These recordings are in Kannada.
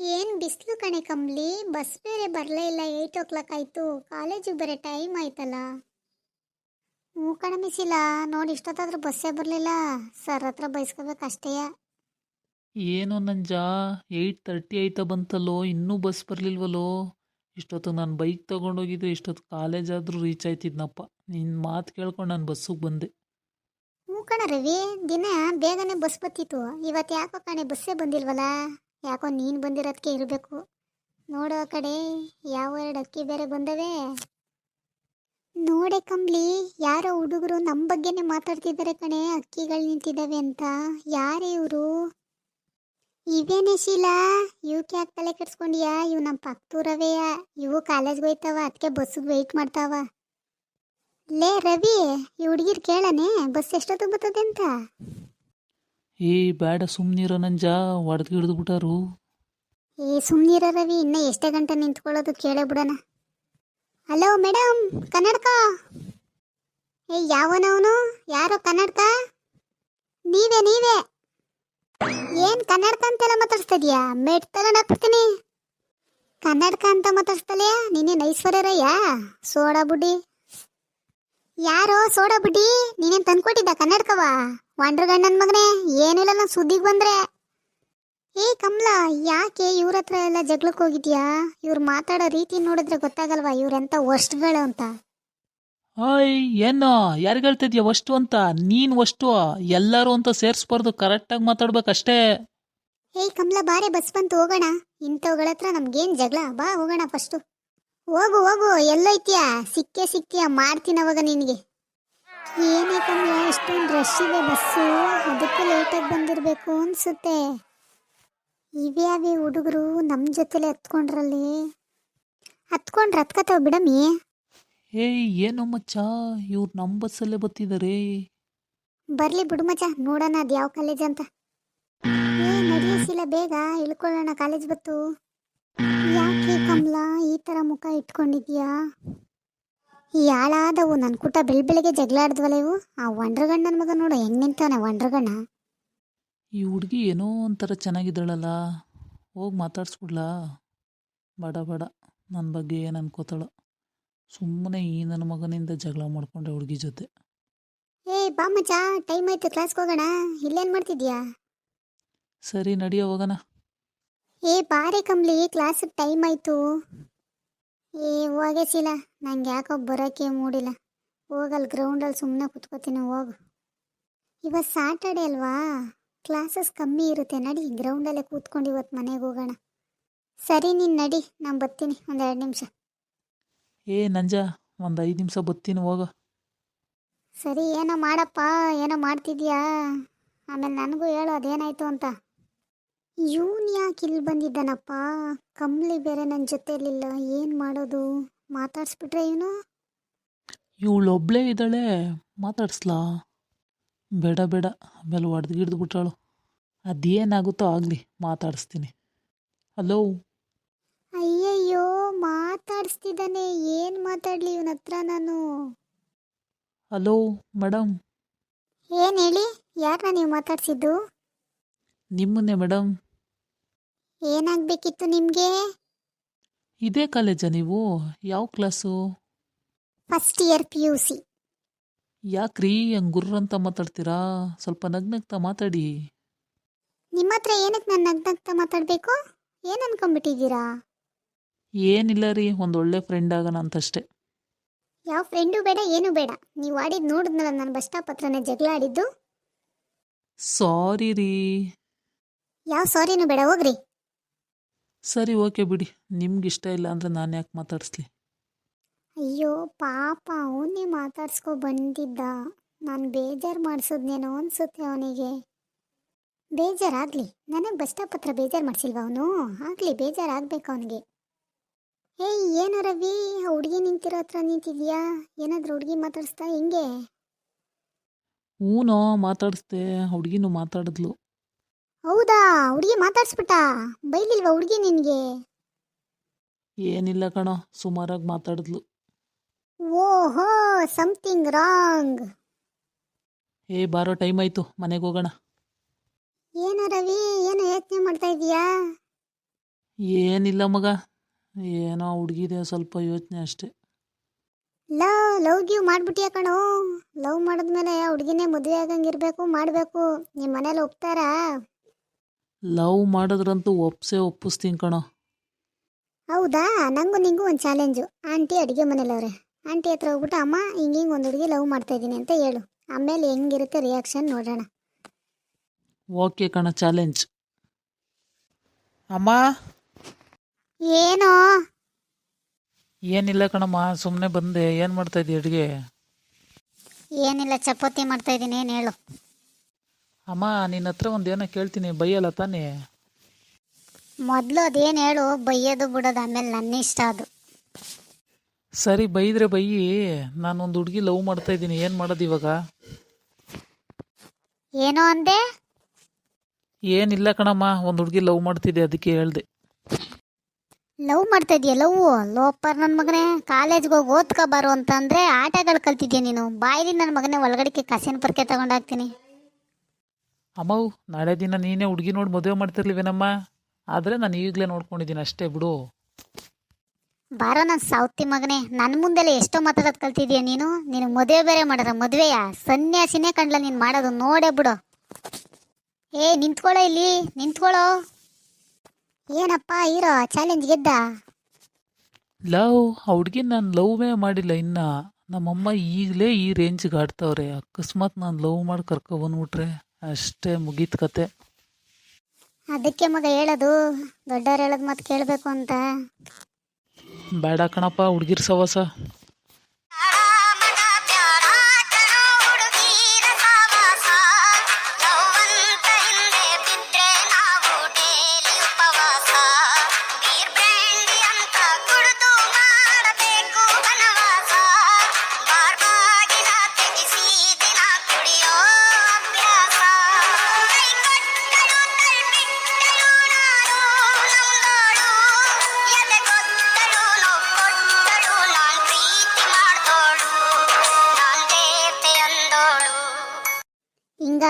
ಏನ್ ಬಿಸಿಲು ಕಣೆ ಕಂಬ್ಲಿ ಬಸ್ ಬೇರೆ ಬರಲೇ ಇಲ್ಲ ಏಯ್ಟ್ ಓ ಕ್ಲಾಕ್ ಆಯ್ತು ಕಾಲೇಜಿಗೆ ಬೇರೆ ಟೈಮ್ ಆಯ್ತಲ್ಲ. ಹ್ಞೂ ಕಣ ಮಿಸಿಲ್ಲ ನೋಡಿ ಇಷ್ಟೊತ್ತಾದ್ರೂ ಬಸ್ಸೇ ಬರಲಿಲ್ಲ. ಸರ್ ಹತ್ರ ಬಯಸ್ಕೋಬೇಕು ಅಷ್ಟೇ. ಏನು ನಂಜಾ? ಏಯ್ಟ್ ತರ್ಟಿ ಆಯ್ತಾ ಬಂತಲ್ಲೋ? ಇನ್ನೂ ಬಸ್ ಬರಲಿಲ್ವಲ್ಲೋ? ಇಷ್ಟೊತ್ತು ನಾನು ಬೈಕ್ ತೊಗೊಂಡೋಗಿದ್ದು ಇಷ್ಟೊತ್ತು ಕಾಲೇಜ್ ಆದರೂ ರೀಚ್ ಆಯ್ತಿದ್ನಪ್ಪ. ನಿನ್ನ ಮಾತು ಕೇಳ್ಕೊಂಡು ನಾನು ಬಸ್ಸಿಗೆ ಬಂದೆ. ಹ್ಞೂ ಕಣ ರವಿ ದಿನ ಬೇಗನೆ ಬಸ್ ಬತ್ತಿತ್ತು ಇವತ್ತು ಯಾಕೋ ಕಣೆ ಬಸ್ಸೇ ಬಂದಿಲ್ವಲ್ಲ? ಯಾಕೋ ನೀನು ಬಂದಿರೋದಕ್ಕೆ ಇರಬೇಕು. ನೋಡೋ ಕಡೆ, ಯಾವ ಎರಡು ಅಕ್ಕಿ ಬೇರೆ ಬಂದವೆ? ನೋಡೆ ಕಂಬ್ಲಿ ಯಾರೋ ಹುಡುಗರು ನಮ್ಮ ಬಗ್ಗೆನೇ ಮಾತಾಡ್ತಿದ್ದಾರೆ ಕಣೆ, ಅಕ್ಕಿಗಳು ನಿಂತಿದ್ದಾವೆ ಅಂತ. ಯಾರೇ ಇವರು? ಇವೇನೇ ಶೀಲಾ? ಇವಕ್ಕೆ ಯಾಕೆ ತಲೆ ಕೆಡ್ಸ್ಕೊಂಡಿಯಾ? ಇವು ನಮ್ಮ ಪಕ್ಕದೂರವೆಯ ಇವು ಕಾಲೇಜ್ಗೆ ಹೋಯ್ತಾವ ಅದಕ್ಕೆ ಬಸ್ಸಿಗೆ ವೆಯ್ಟ್ ಮಾಡ್ತಾವ. ಲೇ ರವಿ, ಈ ಹುಡುಗಿರು ಕೇಳನೆ, ಬಸ್ ಎಷ್ಟೊತ್ತು ಬರ್ತದೆ ಅಂತ? ಏ, ಬೇಡ ಸುಮ್ಮನಿರೋ ನಂಜ ಹೊಡೆದು ಹಿಡಿದು ಬಿಟ್ಟಾರು. ಏ, ಸುಮ್ನಿರ ರವಿ, ಇನ್ನ ಎಷ್ಟೇ ಗಂಟೆ ನಿಂತ್ಕೊಳ್ಳೋದು ಕೇಳೇ ಬಿಡೋಣ. ಹಲೋ ಮೇಡಮ್ ಕನ್ನಡಕ? ಏ, ಯಾವನವನು? ಯಾರು ಕನ್ನಡಕ? ನೀವೇ ನೀವೇ? ಏನ್ ಕನ್ನಡಕ ಅಂತೆಲ್ಲ ಮಾತಾಡ್ಸ್ತಿದ್ಯಾ? ಮೆಟ್ ತಗೊಂಡಾಕ್ಬಿಡ್ತೀನಿ ಕನ್ನಡಕ ಅಂತ ಮಾತಾಡ್ಸ್ತಲೇ ನೀನೇನ್ ಐಶ್ವರ್ಯರಯ್ಯ ಸೋಡಾ ಬುಡ್ಡಿ. ಯಾರೋ ಸೋಡಾ ಬುಡ್ಡಿ, ನೀನೇನ್ ತಂದ್ಕೊಟ್ಟಿದ್ದ ಕನ್ನಡಕವ? ವಾಂಡ್ರ ಗಂಡನ ಮಗನೇ ಏನಿಲ್ಲ ನಾನು ಸುದ್ದಿಗೆ ಬಂದ್ರೆ. ಏ ಕಮಲಾ ಯಾಕೆ ಇವ್ರ ಹತ್ರ ಎಲ್ಲ ಜಗಳಕ್ಕೆ ಹೋಗಿದ್ಯಾ? ಇವ್ರು ಮಾತಾಡೋ ರೀತಿ ನೋಡಿದ್ರೆ ಗೊತ್ತಾಗಲ್ವಾ ಇವ್ರೆಂತ ವರ್ಸ್ಟ್ಗಳು ಅಂತ? ಹಾಯ್ ಏನೋ ಯಾರು ಹೇಳ್ತಿದ್ಯಾ ವಸ್ಟು ಅಂತ? ನೀನು ವಸ್ಟು ಎಲ್ಲರೂ ಅಂತ ಸೇರಿಸ್ಬಾರ್ದು ಕರೆಕ್ಟಾಗಿ ಮಾತಾಡ್ಬೇಕಷ್ಟೇ. ಏಯ್ ಕಮಲಾ ಬಾರೆ ಬಸ್ ಬಂತು ಹೋಗೋಣ. ಇಂಥವುಗಳ ಹತ್ರ ನಮ್ಗೇನು ಜಗಳ? ಬಾ ಹೋಗೋಣ ಫಸ್ಟು ಹೋಗು ಹೋಗು ಎಲ್ಲೋಯ್ತೀಯಾ ಸಿಕ್ಕೇ ಸಿಕ್ತೀಯ? ಮಾಡ್ತೀನಿ ಅವಾಗ ನಿನಗೆ. ಏನೇ ಕಮ್ಮಿ ಅಷ್ಟೊಂದು ರಶ್ ಇದೆ ಬಸ್ಸು ಅದಕ್ಕೆ ಲೇಟಾಗಿ ಬಂದಿರಬೇಕು ಅನಿಸುತ್ತೆ. ಇವ್ಯಾವೇ ಹುಡುಗರು ನಮ್ಮ ಜೊತೆಲೆ ಹತ್ಕೊಂಡ್ರಲ್ಲಿ? ಹತ್ಕೊಂಡ್ರೆ ಹತ್ಕತಾವ ಬಿಡಮ್ಮಿ. ಏಯ್ ಏನೋ ಮಚ್ಚ ಇವ್ರು ನಮ್ಮ ಬಸ್ಸಲ್ಲೇ ಬತ್ತಿದ್ದಾರೆ ಬರ್ಲಿ ಬಿಡು ಮಚ್ಚ ನೋಡೋಣ ಅದು ಯಾವ ಕಾಲೇಜ್ ಅಂತ. ಏ ನಡೆಯಿಸಿಲ್ಲ ಬೇಗ ಇಳ್ಕೊಳ್ಳೋಣ ಕಾಲೇಜ್ ಬತ್ತು. ಯಾಕೆ ಕಮಲಾ ಈ ಥರ ಮುಖ ಇಟ್ಕೊಂಡಿದ್ಯಾ ಈ ಹಾಳಾದವು ನನ್ನ ಕುಟ ಬೆಳ್ ಬೆಳಗ್ಗೆ ಇವು? ಆ ನನ್ನ ಮಗ ನೋಡು ಹೆಂಗ್ ನಿಂತಾನೆ ವಂಡ್ರಗಣ್ಣ ಈ ಹುಡುಗಿ ಏನೋ ಒಂಥರ ಚೆನ್ನಾಗಿದ್ದಾಳಲ್ಲ. ಹೋಗಿ ಮಾತಾಡ್ಸ್ಬಿಡ್ಲಾ? ಬಡ ಬಡ ನನ್ನ ಬಗ್ಗೆ ಏನು ಅನ್ಕೋತಾಳ. ಸುಮ್ಮನೆ ಈ ನನ್ನ ಮಗನಿಂದ ಜಗಳ ಮಾಡ್ಕೊಂಡೆ ಹುಡುಗಿ ಜೊತೆ. ಏ ಬಾ ಮಚ್ಚ ಟೈಮ್ ಆಯ್ತು ಕ್ಲಾಸ್ಗೆ ಹೋಗೋಣ. ಇಲ್ಲೇನು ಮಾಡ್ತಿದ್ಯಾ? ಸರಿ ನಡಿಯೋ ಹೋಗೋಣ ಏ ಬಾರೆ ಕಮ್ಲಿ ಕ್ಲಾಸಿಗೆ ಟೈಮ್ ಆಯ್ತು. ಏ ಹೋಗೇಸಿಲ್ಲ ನಂಗೆ ಯಾಕೋ ಬರೋಕ್ಕೆ ಮೂಡಿಲ್ಲ. ಹೋಗಲ್ಲಿ ಗ್ರೌಂಡಲ್ಲಿ ಸುಮ್ಮನೆ ಕುತ್ಕೋತೀನಿ ಹೋಗು. ಇವತ್ತು ಸಾಟರ್ಡೆ ಅಲ್ವಾ? ಕ್ಲಾಸಸ್ ಕಮ್ಮಿ ಇರುತ್ತೆ. ನಡಿ ಗ್ರೌಂಡಲ್ಲೇ ಕೂತ್ಕೊಂಡು ಇವತ್ತು ಮನೆಗೆ ಹೋಗೋಣ. ಸರಿ ನೀನು ನಡಿ ನಾನು ಬರ್ತೀನಿ ಒಂದು ಎರಡು ನಿಮಿಷ. ಏ ನಂಜ ಒಂದು ಐದು ನಿಮಿಷ ಬರ್ತೀನಿ ಹೋಗ. ಸರಿ ಏನೋ ಮಾಡಪ್ಪ ಏನೋ ಮಾಡ್ತಿದ್ಯಾ? ಆಮೇಲೆ ನನಗೂ ಹೇಳು ಅದೇನಾಯ್ತು ಅಂತ. ಇವನು ಯಾಕೆ ಇಲ್ಲಿ ಬಂದಿದ್ದಾನಪ್ಪ? ಕಂಬಳಿ ಬೇರೆ ನನ್ನ ಜೊತೆಲಿಲ್ಲ ಏನು ಮಾಡೋದು? ಮಾತಾಡಿಸ್ಬಿಟ್ರೆ ಇವನು? ಇವಳೊಬ್ಳೇ ಇದ್ದಾಳೆ ಮಾತಾಡ್ಸ್ಲಾ? ಬೇಡ ಬೇಡ ಆಮೇಲೆ ಒಡೆದು ಗಿಡ್ದು ಬಿಟ್ಟಾಳು ಅದೇನಾಗುತ್ತೋ ಆಗಲಿ ಮಾತಾಡಿಸ್ತೀನಿ. ಹಲೋ? ಅಯ್ಯಯ್ಯೋ ಮಾತಾಡಿಸ್ತಿದ್ದಾನೆ ಏನು ಮಾತಾಡಲಿ ಇವನ ಹತ್ರ ನಾನು? ಹಲೋ ಮೇಡಮ್ ಏನು ಹೇಳಿ ಯಾರನ್ನ ನೀವು ಮಾತಾಡಿಸಿದ್ದು? ನಿಮ್ಮನ್ನೇ ಮೇಡಮ್ ಏನಾಗಬೇಕಿತ್ತು ನಿಮಗೆ? ಇದೇ ಕಾಲೇಜಾ ನೀವು? ಯಾವ class? First year P U C ಯಾಕ್ರಿ ಹಂಗೆ ಗುರ್ರಂತ ಮಾತಾಡ್ತೀರಾ? ಸ್ವಲ್ಪ ನಗ್ನಗ್ತಾ ಮಾತಾಡಿ. ನಿಮ್ಮ ಹತ್ರ ಏನಕ್ಕೆ ನಾನು ನಗ್ನಗ್ತಾ ಮಾತಾಡಬೇಕು? ಏನು ಅನ್ಕೊಂಡ್ಬಿಟ್ಟಿದ್ದೀರಾ? ಏನಿಲ್ಲ ರೀ ಒಂದು ಒಳ್ಳೆ ಫ್ರೆಂಡ್ ಆಗೋಣ ಅಂತಷ್ಟೇ. ಯಾವ ಫ್ರೆಂಡು ಬೇಡ ಏನು ಬೇಡ. ನೀವು ಆಡಿದ್ದು ನೋಡಿದ್ನಲ್ಲ ನಾನು ಬಸ್ ಸ್ಟಾಪ್ ಹತ್ರನೇ ಜಗಳ ಆಡಿದ್ದು? ಸಾರಿ ರೀ. ಯಾವ ಸಾರಿನೂ ಬೇಡ ಹೋಗ್ರಿ. ಸರಿ ಓಕೆ ಬಿಡಿ. ನಿಮ್ಗೆ ಇಷ್ಟ ಇಲ್ಲ ಅಂದ್ರೆ ನಾನು ಯಾಕೆ ಮಾತಾಡಿಸ್ಲಿ? ಅಯ್ಯೋ ಪಾಪ ಅವನೇ ಮಾತಾಡ್ಸ್ಕೊ ಬಂದಿದ್ದ. ನಾನು ಬೇಜಾರು ಮಾಡಿಸೋದ್ನೇನೋ ಅನ್ಸುತ್ತೆ ಅವನಿಗೆ. ಬೇಜಾರಾಗಲಿ. ನನಗೆ ಬಸ್ ಸ್ಟಾಪ್ ಹತ್ರ ಬೇಜಾರು ಮಾಡಿಸಿಲ್ವ ಅವನು? ಆಗಲಿ ಬೇಜಾರಾಗಬೇಕು ಅವನಿಗೆ. ಏಯ್ ಏನು ರವಿ? ಹುಡುಗಿ ನಿಂತಿರೋ ಹತ್ರ ನಿಂತಿದ್ಯಾ? ಏನಾದರೂ ಹುಡುಗಿ ಮಾತಾಡಿಸ್ತಾ ಹೆಂಗೆ? ಹ್ಞೂನೋ ಮಾತಾಡಿಸ್ದೆ. ಹುಡುಗಿನೂ ಮಾತಾಡಿದ್ಲು. ಹೌದಾ? ಹುಡುಗಿ ಮಾತಾಡ್ಸ್ಬಿಟ್ಟ? ಬೈಲಿಲ್ವಾ ಹುಡುಗಿ ನಿನಗೆ? ಏನಿಲ್ಲ ಕಣೋ ಸುಮಾರಾಗಿ ಮಾತಾಡಿದ್ಲು. ಓಹೋ ಸಮಥಿಂಗ್ ರಾಂಗ್ ಏ ಬಾರೋ ಟೈಮ್ ಆಯ್ತು. ಮನೆಗೆ ಹೋಗೋಣ. ಏನು ರವಿ ಏನು ಯೋಚನೆ ಮಾಡ್ತಾ ಇದೀಯಾ ಏನಿಲ್ಲ ಮಗ. ಏನೋ ಹುಡುಗಿದೆ ಸ್ವಲ್ಪ ಯೋಚನೆ ಅಷ್ಟೇ. ಲವ್ ಲವ್ ಗಿವ್ ಮಾಡ್ಬಿಟ್ಟಿಯ ಕಣೋ? ಲವ್ ಮಾಡಿದ್ಮೇಲೆ ಹುಡುಗಿನೇ ಮದುವೆ ಆಗಂಗಿರ್ಬೇಕು ಮಾಡಬೇಕು. ನಿಮ್ಮ ಮನೇಲಿ ಒಪ್ತಾರಾ? ಲವ್ ಮಾಡಿದ್ರಂತೂ ಒಪ್ಸೇ ಒಪ್ಪಿಸ್ತೀನಿ ಕಣೋ. ಹೌದಾ? ನಂಗೂ ನಿಂಗೂ ಒಂದು ಚಾಲೆಂಜು ಆಂಟಿ ಅಡುಗೆ ಮನೇಲವ್ರೆ ಆಂಟಿ ಹತ್ರ ಹೋಗ್ಬಿಟ್ಟು ಅಮ್ಮ ಹಿಂಗೆ ಹಿಂಗೆ ಒಂದು ಹುಡುಗಿ ಲವ್ ಮಾಡ್ತಾ ಇದ್ದೀನಿ ಅಂತ ಹೇಳು. ಆಮೇಲೆ ಹೆಂಗಿರುತ್ತೆ ರಿಯಾಕ್ಷನ್ ನೋಡೋಣ. ಓಕೆ ಕಣ ಚಾಲೆಂಜ್ ಅಮ್ಮ? ಏನೋ? ಏನಿಲ್ಲ ಕಣಮ್ಮ ಸುಮ್ಮನೆ ಬಂದೆ. ಏನು ಮಾಡ್ತಾ ಇದ್ದೀಯ ಅಡುಗೆ? ಏನಿಲ್ಲ ಚಪಾತಿ ಮಾಡ್ತಾ ಇದ್ದೀನಿ ಏನು ಹೇಳು. ಅಮ್ಮ ನಿನ್ನ ಹತ್ರ ಒಂದು ಏನೋ ಕೇಳ್ತೀನಿ ಬೈಯಲ್ಲ ತಾನೇ? ಮೊದಲು ಅದೇನು ಹೇಳು ಬೈಯೋದು ಬಿಡೋದು ಆಮೇಲೆ ನನ್ನ ಇಷ್ಟ ಅದು. ಸರಿ ಬೈದ್ರೆ ಬೈಯಿ. ನಾನೊಂದು ಹುಡುಗಿ ಲವ್ ಮಾಡ್ತಾ ಇದ್ದೀನಿ ಏನು ಮಾಡೋದು ಇವಾಗ? ಏನೋ ಅಂದೆ? ಏನಿಲ್ಲ ಕಣಮ್ಮ ಒಂದು ಹುಡುಗಿ ಲವ್ ಮಾಡ್ತಿದ್ದೆ ಅದಕ್ಕೆ ಹೇಳ್ದೆ. ಲವ್ ಮಾಡ್ತಾ ಇದೀಯ ಲವ್? ಲೋಪರ್ ನನ್ನ ಮಗನೇ ಕಾಲೇಜ್ಗೆ ಹೋಗಿ ಓದ್ಕೋಬಾರು ಅಂತಂದ್ರೆ ಆಟಗಳು ಕಲ್ತಿದ್ಯಾ ನೀನು? ಬಾಯಿಲಿ ನನ್ನ ಮಗನೇ ಒಳಗಡೆಗೆ ಕಸಿನ ಪರ್ಕೆ ತಗೊಂಡಾಗ್ತೀನಿ ಅಮ್ಮವು ನಾಳೆ ದಿನ ನೀನೇ ಹುಡುಗಿ ನೋಡಿ ಮದುವೆ ಮಾಡ್ತಿರ್ಲಿವೇನಮ್ಮ? ಆದರೆ ನಾನು ಈಗಲೇ ನೋಡ್ಕೊಂಡಿದ್ದೀನಿ ಅಷ್ಟೇ ಬಿಡು. ಬಾರೋ ನನ್ನ ಸೌತಿ ಮಗನೇ ನನ್ನ ಮುಂದೆಲ್ಲ ಎಷ್ಟೋ ಮಾತಾಡೋದು ಕಲ್ತಿದ್ಯಾ ನೀನು? ನೀನು ಮದುವೆ ಬೇರೆ ಮಾಡೋದ ಮದುವೆಯ? ಸನ್ಯಾಸಿನೇ ಕಂಡ್ಲ ನೀನು ಮಾಡೋದು ನೋಡೇ ಬಿಡು. ಏ ನಿಂತ್ಕೊಳ್ಳೋ ಇಲ್ಲಿ ನಿಂತ್ಕೊಳ್ಳೋ ಏನಪ್ಪ ಹೀರೋ ಚಾಲೆಂಜ್ ಗೆದ್ದ? ಲವ್ ಆ ಹುಡುಗಿ ನಾನು ಲವ್ವೇ ಮಾಡಿಲ್ಲ ಇನ್ನ. ನಮ್ಮಮ್ಮ ಈಗಲೇ ಈ ರೇಂಜ್ಗೆ ಆಡ್ತಾವ್ರೆ ಅಕಸ್ಮಾತ್ ನಾನು ಲವ್ ಮಾಡಿ ಕರ್ಕೊಬಂದ್ಬಿಟ್ರೆ ಅಷ್ಟೇ ಮುಗೀತು ಕತೆ. ಅದಕ್ಕೆ ಮಗ ಹೇಳೋದು ದೊಡ್ಡವ್ರು ಹೇಳೋದು ಮತ್ತೆ ಕೇಳಬೇಕು ಅಂತ. ಬೇಡ ಕಣಪ್ಪ ಹುಡುಗಿರ್ ಸವಾಸ.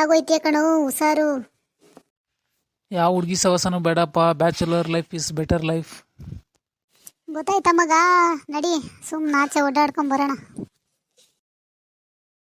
ಹಿಂಗಾಗೋಯ್ತೆ ಕಣೋ ಹುಷಾರು. ಯಾವ ಹುಡುಗಿ ಸವಾಸನೂ ಬೇಡಪ್ಪ bachelor life is better life ಗೊತ್ತಾಯ್ತ ಮಗ? ನಡಿ ಸುಮ್ಮನೆ ಆಚೆ ಓಡಾಡ್ಕೊಂಡ್ ಬರೋಣ.